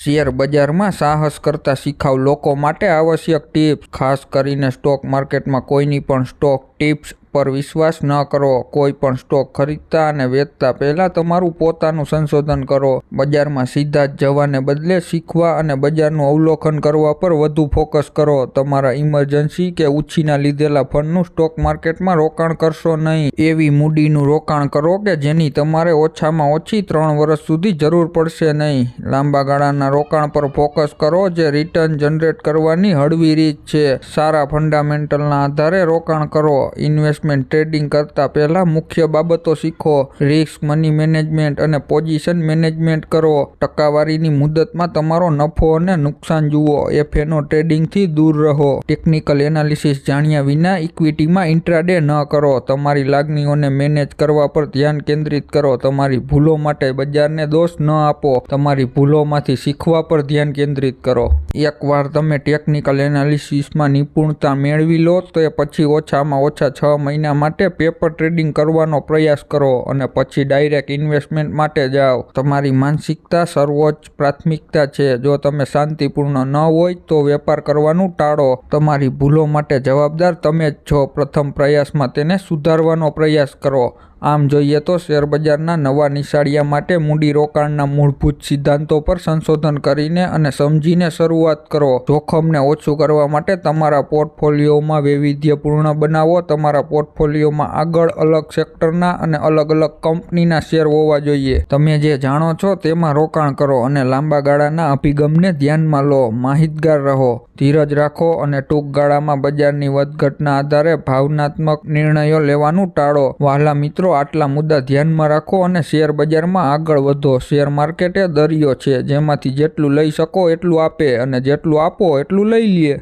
Share બજારમાં સાહસ કરતા શીખાવ લોકો માટે આવશ્યક ટિપ્સ, ખાસ કરીને સ્ટોક માર્કેટમાં કોઈની પણ સ્ટોક ટિપ્સ પર વિશ્વાસ ન કરો. કોઈ પણ સ્ટોક ખરીદતા અને વેચતા પહેલાં તમારું પોતાનું સંશોધન કરો. બજારમાં સીધા જ જવાને બદલે શીખવા અને બજારનું અવલોકન કરવા પર વધુ ફોકસ કરો. તમારા ઇમરજન્સી કે ઉછીના લીધેલા ફંડનું સ્ટોક માર્કેટમાં રોકાણ કરશો નહીં. એવી મૂડીનું રોકાણ કરો કે જેની તમારે ઓછામાં ઓછી ત્રણ વર્ષ સુધી જરૂર પડશે નહીં. લાંબા ગાળાના રોકાણ પર ફોકસ કરો જે રિટર્ન જનરેટ કરવાની હળવી રીત છે. સારા ફંડામેન્ટલના આધારે રોકાણ કરો. ઇન્વેસ્ટમેન્ટ ટ્રેડિંગ કરતા પહેલા મુખ્ય બાબતો શીખો. રિસ્ક મની મેનેજમેન્ટ અને પોઝિશન મેનેજમેન્ટ કરો. ટકાવારીની મુદતમાં તમારો નફો અને નુકસાન જુઓ. એફએનો ટ્રેડિંગથી દૂર રહો. ટેકનિકલ એનાલિસિસ જાણ્યા વિના ઇક્વિટીમાં ઇન્ટ્રાડે ન કરો. તમારી લાગણીઓને મેનેજ કરવા પર ધ્યાન કેન્દ્રિત કરો. તમારી ભૂલો માટે બજારને દોષ ન આપો. તમારી ભૂલોમાંથી શીખવા પર ધ્યાન કેન્દ્રિત કરો. એકવાર તમે ટેકનિકલ એનાલિસિસમાં નિપુણતા મેળવી લો, તો એ પછી ઓછામાં ઓછા છ મહિના માટે પેપર ટ્રેડિંગ કરવાનો પ્રયાસ કરો અને પછી ડાયરેક્ટ ઇન્વેસ્ટમેન્ટ માટે જાઓ. તમારી માનસિકતા સર્વોચ્ચ પ્રાથમિકતા છે. જો તમે શાંતિપૂર્ણ ન હોય તો વેપાર કરવાનું ટાળો. તમારી ભૂલો માટે જવાબદાર તમે જ છો. પ્રથમ પ્રયાસમાં તેને સુધારવાનો પ્રયાસ કરો. આમ જોઈએ તો શેરબજારના નવા નિશાળિયા માટે મૂડીરોકાણના મૂળભૂત સિદ્ધાંતો પર સંશોધન કરીને અને સમજીને શરૂઆત કરો. જોખમને ઓછું કરવા માટે તમારા પોર્ટફોલિયોમાં વૈવિધ્યપૂર્ણ બનાવો. તમારા પોર્ટફોલિયોમાં આગળ અલગ સેક્ટરના અને અલગ અલગ કંપનીના શેર હોવા જોઈએ. તમે જે જાણો છો તેમાં રોકાણ કરો અને લાંબા ગાળાના અભિગમને ધ્યાનમાં લો. માહિતગાર રહો. ધીરજ રાખો અને ટૂંક ગાળામાં બજારની વધઘટના આધારે ભાવનાત્મક નિર્ણયો લેવાનું ટાળો. વહાલા મિત્રો આટલા મુદ્દા ધ્યાનમાં રાખો અને શેર બજારમાં આગળ વધો. શેર માર્કેટ દરિયો છે, જેમાંથી જેટલું લઈ શકો એટલું આપે અને જેટલું આપો એટલું લઈ લે.